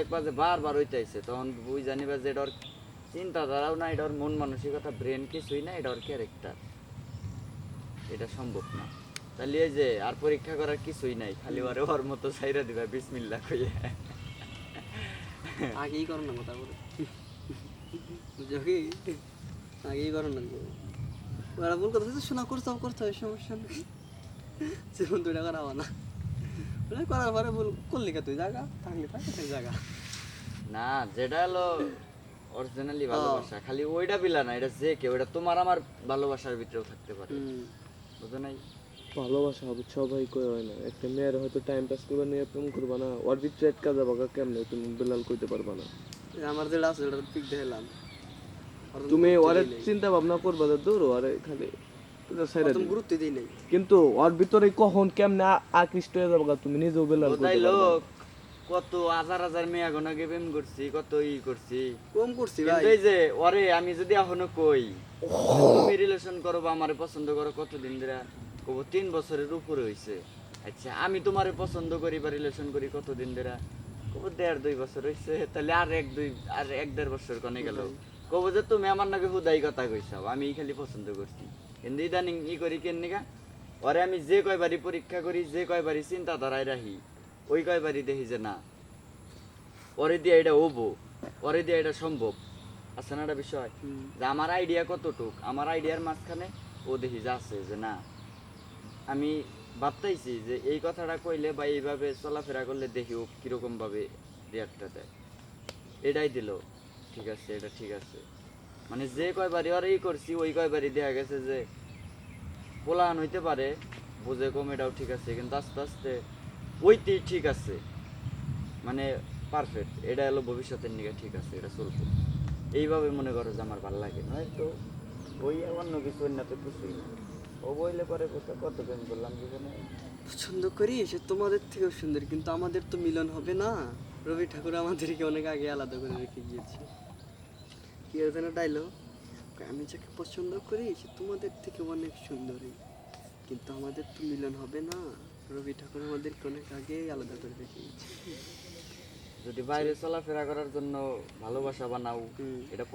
দেখবা যে বারবার হইতেছে তখন বুঝ জানিবা যে এটার চিন্তাধারাও না এটার মন মানসিকতা ব্রেন কিছুই না এটার ক্যারেক্টার এটা সম্ভব না। তাহলে এই যে আর পরীক্ষা করার কিছুই নাই, খালি ওরে ওর মতো সাইরা দিবা, বিসমিল্লাহ কইয়া। আগেই করো না কথা বলে কি? আগেই করো না ওরা ভুল কথা শোনা, করতে করতে সমস্যা নেই। যেমন দুইটা করা না। করার পরে ভুল করলি কে তুই জায়গা থাকলি থাক তুই জায়গা না যেটা হলো অরিজিনালি ভালোবাসা খালি ওইটা বিলা না এটা যে কেউ এটা তোমার আমার ভালোবাসার ভিতরেও থাকতে পারে। বুঝো নাই? ভালোবাসা হবে সবাই কই হয় না। একটা মেয়ের হয়তো টাইম পাস করবে নিয়ে প্রেম করবা না। ওর ভিতরে আটকা যাবা গা কেমনে? তুমি বেলাল কইতে পারবা না। আমার যেটা আছে ওটা পিক দেখলাম। তুমি ওরে চিন্তা ভাবনা করবা দূর আরে খালি ছেড়ে। গুরুত্ব দিই নাই। কিন্তু ওর ভিতরে কখন কেমনে আকৃষ্ট হয়ে যাব তুমি? নিজেও। লোক কত হাজার হাজার মেয়ে গনাকে প্রেম করছি কত ই করছি। কম করছি ভাই। এই যে ওরে আমি যদি এখনও কই তুমি রিলেশন করো বা আমারে পছন্দ করো কতদিন ধরে কব তিন বছরের উপরে হইছে। আচ্ছা আমি তোমারে পছন্দ করি বা রিলেশন করি কতদিন ধরে? কব দেড় দুই বছর হইছে তাহলে আর এক দুই আর এক দেড় বছর কনে গেল। কব যে তুমি আমার নাকি হুদাই কথা কইছাও আমি খালি পছন্দ করছি। কিন্তু ইদানিং ই করি কেন নিকা ওরে আমি যে কয়বারই পরীক্ষা করি যে কয়বারই চিন্তা ধারায় রাখি ওই কয়বারই দেখি যে না পরে দিয়ে এটা হব পরে দিয়ে এটা সম্ভব। আছে না একটা বিষয়? যে আমার আইডিয়া কতটুক আমার আইডিয়ার মাঝখানে ও দেখি যে আছে যে না। আমি ভাবতেইছি যে এই কথাটা কইলে বা এইভাবে চলাফেরা করলে দেখি ও কীরকম ভাবে রিয়াক্টটা দেয়। এটাই দিল। ঠিক আছে, এটা ঠিক আছে। মানে যে কয়বারই, আর এই করছি, ওই কয়বারই দেখা গেছে যে পোলান হইতে পারে, বুঝে কম এটাও ঠিক আছে, কিন্তু আস্তে আস্তে ওইতেই ঠিক আছে। মানে পারফেক্ট এটা হলো ভবিষ্যতের নিকে ঠিক আছে, এটা চলবে। এইভাবে মনে করো যে আমার ভালো লাগে, নয়তো ওই অন্য কিছু, অন্য তো কিছুই না। ও বইলে পরে কত প্রেম করলাম জীবনে। পছন্দ করি, সে তোমাদের থেকেও সুন্দর, কিন্তু আমাদের তো মিলন হবে না। রবি ঠাকুর আমাদেরকে অনেক আগে আলাদা করে রেখে গিয়েছে। কি যেন ডাইলো আমি যাকে পছন্দ করি সে তোমাদের থেকে অনেক সুন্দরী। কিন্তু আমাদের তো মিলন হবে না। রবি ঠাকুর আমাদেরকে অনেক আগে আলাদা করে রেখে যদি বাইরে চলাফেরা করার জন্য ভালোবাসা বানাও এটা